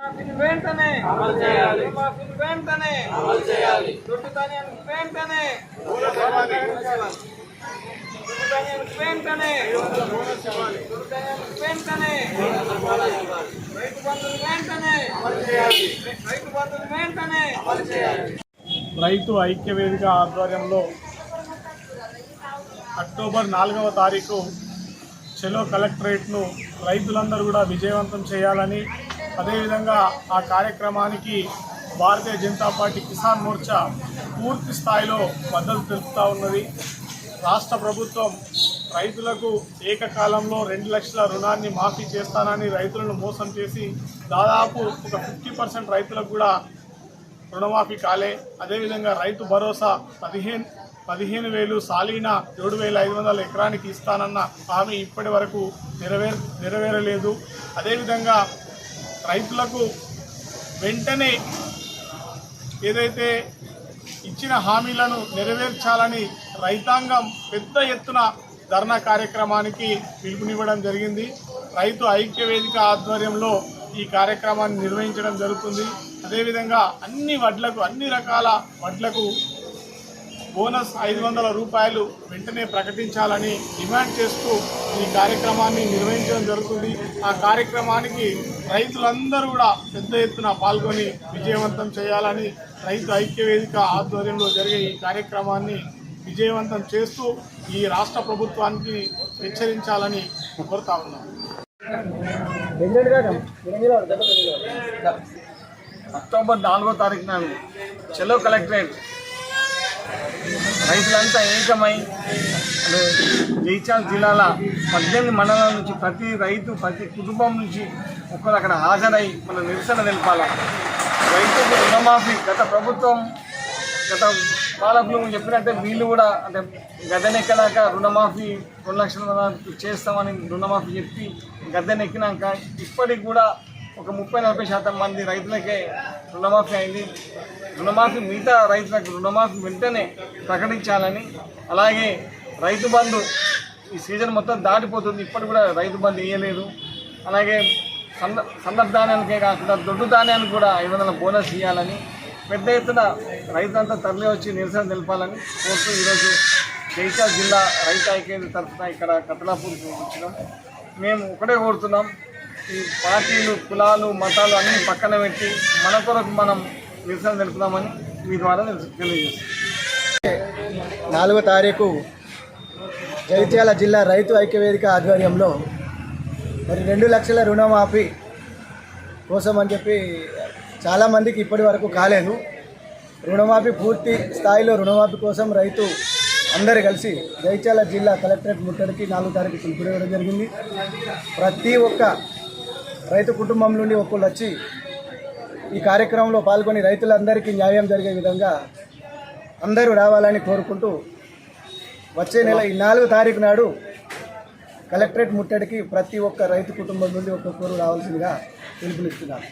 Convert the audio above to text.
వెంటనే అమలు చేయాలి. వెంటనే అమలు చేయాలి. వెంటనే వెంటనే వెంటనే రైతు బంధువులు వెంటనే రైతు బంధువులు వెంటనే రైతు ఐక్య వేదిక ఆధ్వర్యంలో అక్టోబర్ నాలుగవ తారీఖు చెలో కలెక్టరేట్ను రైతులందరూ కూడా విజయవంతం చేయాలని అదేవిధంగా ఆ కార్యక్రమానికి భారతీయ జనతా పార్టీ కిసాన్ మోర్చా పూర్తి స్థాయిలో మద్దతు తెలుపుతూ ఉన్నది. రాష్ట్ర ప్రభుత్వం రైతులకు ఏకకాలంలో రెండు లక్షల రుణాన్ని మాఫీ చేస్తానని రైతులను మోసం చేసి దాదాపు ఒక ఫిఫ్టీ పర్సెంట్ రైతులకు కూడా రుణమాఫీ కాలే. అదేవిధంగా రైతు భరోసా పదిహేను పదిహేను వేలు సాలీన ఏడు వేల ఐదు వందల ఎకరానికి ఇస్తానన్న హామీ ఇప్పటి వరకు నెరవేర నెరవేరలేదు. అదేవిధంగా రైతులకు వెంటనే ఏదైతే ఇచ్చిన హామీలను నెరవేర్చాలని రైతాంగం పెద్ద ఎత్తున ధర్నా కార్యక్రమానికి పిలుపునివ్వడం జరిగింది. రైతు ఐక్య వేదిక ఆధ్వర్యంలో ఈ కార్యక్రమాన్ని నిర్వహించడం జరుగుతుంది. అదేవిధంగా అన్ని వడ్లకు అన్ని రకాల వడ్లకు బోనస్ ఐదు వందల రూపాయలు వెంటనే ప్రకటించాలని డిమాండ్ చేస్తూ ఈ కార్యక్రమాన్ని నిర్వహించడం జరుగుతుంది. ఆ కార్యక్రమానికి రైతులందరూ కూడా పెద్ద ఎత్తున పాల్గొని విజయవంతం చేయాలని రైతు ఐక్య వేదిక ఆధ్వర్యంలో జరిగే ఈ కార్యక్రమాన్ని విజయవంతం చేస్తూ ఈ రాష్ట్ర ప్రభుత్వానికి హెచ్చరించాలని కోరుతా ఉన్నాం. అక్టోబర్ నాలుగో తారీఖున నాడు చెలో కలెక్టరేట్ రైతులంతా ఏకమై అంటే జైచాల్ జిల్లాల పద్దెనిమిది మండలాల నుంచి ప్రతి రైతు ప్రతి కుటుంబం నుంచి ఒక్కరు అక్కడ హాజరై మన నిరసన తెలపాలి? రైతుకు రుణమాఫీ గత ప్రభుత్వం గత పాలకులు చెప్పినట్టే వీళ్ళు కూడా అంటే గద్దెనెక్కడాక రుణమాఫీ రెండు లక్షల చేస్తామని రుణమాఫీ చెప్పి గద్దెనెక్కినాక ఇప్పటికి కూడా ఒక ముప్పై నలభై శాతం మంది రైతులకే రుణమాఫీ అయింది. రుణమాఫీ మిగతా రైతులకు రుణమాఫీ వెంటనే ప్రకటించాలని అలాగే రైతు బంధు ఈ సీజన్ మొత్తం దాటిపోతుంది. ఇప్పటి కూడా రైతు బంధు ఇవ్వలేదు అలాగే సంద సందర్భ ధాన్యానికే కాకుండా దొడ్డు ధాన్యానికి కూడా ఐదు వందల బోనస్ ఇవ్వాలని పెద్ద ఎత్తున రైతులంతా తరలి వచ్చి నిరసన తెలపాలని కోరుతూ ఈరోజు జైసా జిల్లా రైతు ఐక్యత తరఫున ఇక్కడ కతలాపూర్కి వచ్చినాం. మేము ఒకటే కోరుతున్నాం ఈ పార్టీలు కులాలు మతాలు అన్నీ పక్కన పెట్టి మన కొరకు మనం నిరసన తెలుపుదామని మీ ద్వారా తెలియజేస్తాం నాలుగో తారీఖు జగిత్యాల జిల్లా రైతు ఐక్యవేదిక ఆధ్వర్యంలో మరి రెండు లక్షల రుణమాఫీ కోసం అని చెప్పి చాలామందికి ఇప్పటి వరకు కాలేదు. రుణమాఫీ పూర్తి స్థాయిలో రుణమాఫీ కోసం రైతు అందరు కలిసి జైచాల జిల్లా కలెక్టరేట్ ముట్టడికి నాలుగో తారీఖు పిలుపునివ్వడం జరిగింది. ప్రతి ఒక్క రైతు కుటుంబం నుండి ఒకళ్ళు వచ్చి ఈ కార్యక్రమంలో పాల్గొని రైతులందరికీ న్యాయం జరిగే విధంగా అందరూ రావాలని కోరుకుంటూ వచ్చే నెల ఈ నాలుగు తారీఖు నాడు కలెక్టరేట్ ముట్టడికి ప్రతి ఒక్క రైతు కుటుంబం నుండి ఒక్కొక్కరు రావాల్సిందిగా పిలుపునిస్తున్నారు